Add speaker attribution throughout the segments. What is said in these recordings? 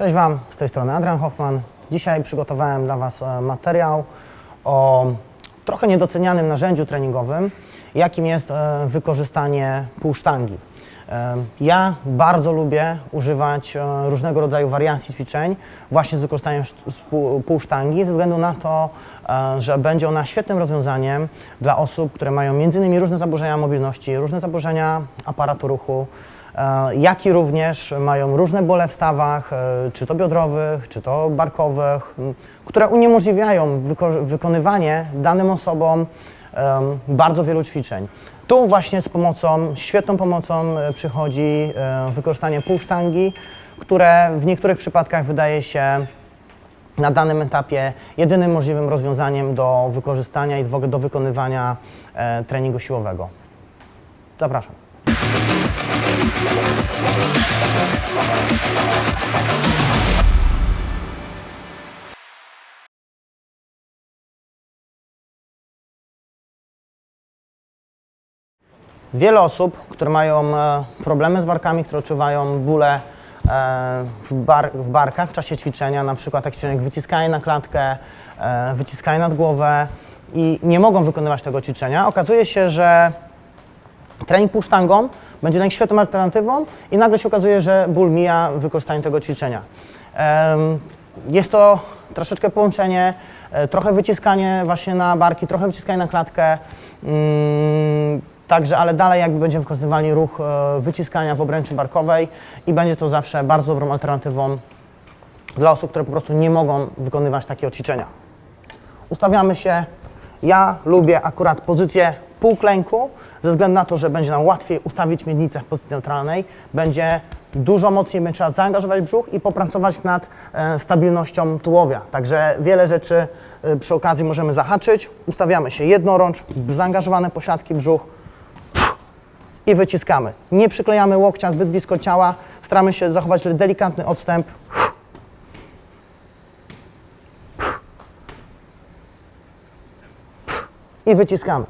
Speaker 1: Cześć Wam, z tej strony Adrian Hoffman. Dzisiaj przygotowałem dla Was e, materiał o trochę niedocenianym narzędziu treningowym, jakim jest e, wykorzystanie półsztangi. E, Ja bardzo lubię używać różnego rodzaju wariacji ćwiczeń właśnie z wykorzystaniem półsztangi, ze względu na to, że będzie ona świetnym rozwiązaniem dla osób, które mają m.in. różne zaburzenia mobilności, różne zaburzenia aparatu ruchu, jak i również mają różne bóle w stawach, e, czy to biodrowych, czy to barkowych, które uniemożliwiają wyko- wykonywanie danym osobom bardzo wielu ćwiczeń. Tu właśnie z pomocą, świetną pomocą e, przychodzi e, wykorzystanie półsztangi, które w niektórych przypadkach wydaje się na danym etapie jedynym możliwym rozwiązaniem do wykorzystania i w ogóle do wykonywania e, treningu siłowego. Zapraszam. Wiele osób, które mają e, problemy z barkami, które odczuwają bóle e, w, bar, w barkach w czasie ćwiczenia, na przykład jak wyciskanie na klatkę, e, wyciskanie nad głowę i nie mogą wykonywać tego ćwiczenia, okazuje się, że trening półsztangą będzie najświetną alternatywą i nagle się okazuje, że ból mija w wykorzystaniu tego ćwiczenia. Jest to troszeczkę połączenie, e, trochę wyciskanie właśnie na barki, trochę wyciskanie na klatkę, mm, także, ale dalej jakby będziemy wykorzystywali ruch e, wyciskania w obręczy barkowej i będzie to zawsze bardzo dobrą alternatywą dla osób, które po prostu nie mogą wykonywać takiego ćwiczenia. Ustawiamy się. Ja lubię akurat pozycję półklęku, ze względu na to, że będzie nam łatwiej ustawić miednicę w pozycji neutralnej. Będzie dużo mocniej będzie trzeba zaangażować brzuch i popracować nad e, stabilnością tułowia. Także wiele rzeczy e, przy okazji możemy zahaczyć. Ustawiamy się jednorącz, zaangażowane posiadki brzuch i wyciskamy. Nie przyklejamy łokcia zbyt blisko ciała, staramy się zachować delikatny odstęp. i wyciskamy.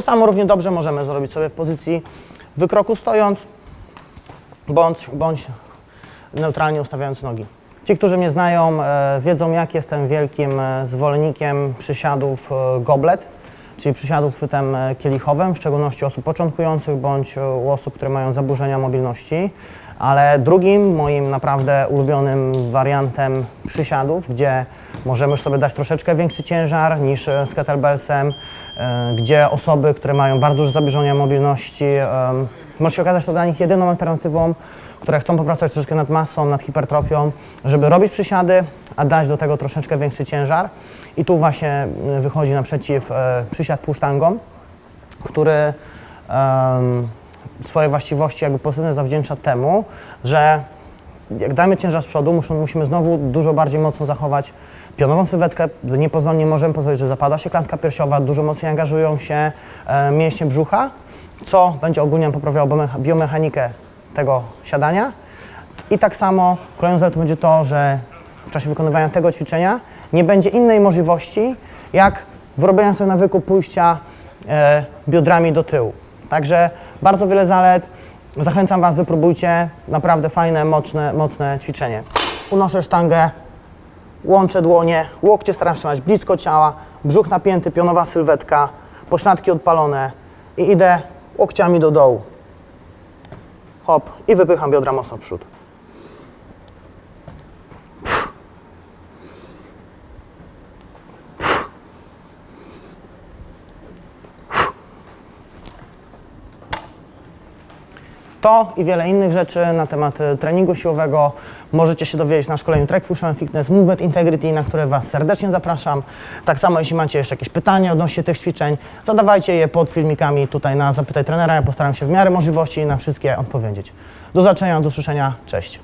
Speaker 1: To samo równie dobrze możemy zrobić sobie w pozycji wykroku stojąc, bądź, bądź neutralnie ustawiając nogi. Ci, którzy mnie znają, e, wiedzą, jak jestem wielkim e, zwolennikiem przysiadów e, goblet, czyli przysiadów z chwytem e, kielichowym, w szczególności osób początkujących bądź e, u osób, które mają zaburzenia mobilności. Ale drugim moim naprawdę ulubionym wariantem przysiadów, gdzie możemy sobie dać troszeczkę większy ciężar niż e, z kettlebellsem, gdzie osoby, które mają bardzo duże zaburzenia mobilności, może się okazać to dla nich jedyną alternatywą, które chcą popracować troszeczkę nad masą, nad hipertrofią, żeby robić przysiady, a dać do tego troszeczkę większy ciężar. I tu właśnie e, wychodzi naprzeciw e, przysiad półsztangą, który em, swoje właściwości jakby pozytywne zawdzięcza temu, że jak damy ciężar z przodu, muszą, musimy znowu dużo bardziej mocno zachować pionową sylwetkę. Niepozwolnie możemy pozwolić, że zapada się klatka piersiowa, dużo mocniej angażują się e, mięśnie brzucha, co będzie ogólnie poprawiało biomecha- biomechanikę tego siadania. I tak samo kolejną zaletą będzie to, że w czasie wykonywania tego ćwiczenia nie będzie innej możliwości, jak wyrobienia sobie nawyku pójścia e, biodrami do tyłu. Także bardzo wiele zalet. Zachęcam Was, wypróbujcie. Naprawdę fajne, mocne, mocne ćwiczenie. Unoszę sztangę, łączę dłonie, łokcie staram się trzymać blisko ciała, brzuch napięty, pionowa sylwetka, pośladki odpalone i idę łokciami do dołu. Hop i wypycham biodra mocno w przód. To i wiele innych rzeczy na temat e, treningu siłowego możecie się dowiedzieć na szkoleniu Track Fusion Fitness Movement Integrity, na które Was serdecznie zapraszam. Tak samo jeśli macie jeszcze jakieś pytania odnośnie tych ćwiczeń, zadawajcie je pod filmikami tutaj na Zapytaj Trenera. Ja postaram się w miarę możliwości na wszystkie odpowiedzieć. Do zobaczenia, do usłyszenia. Cześć.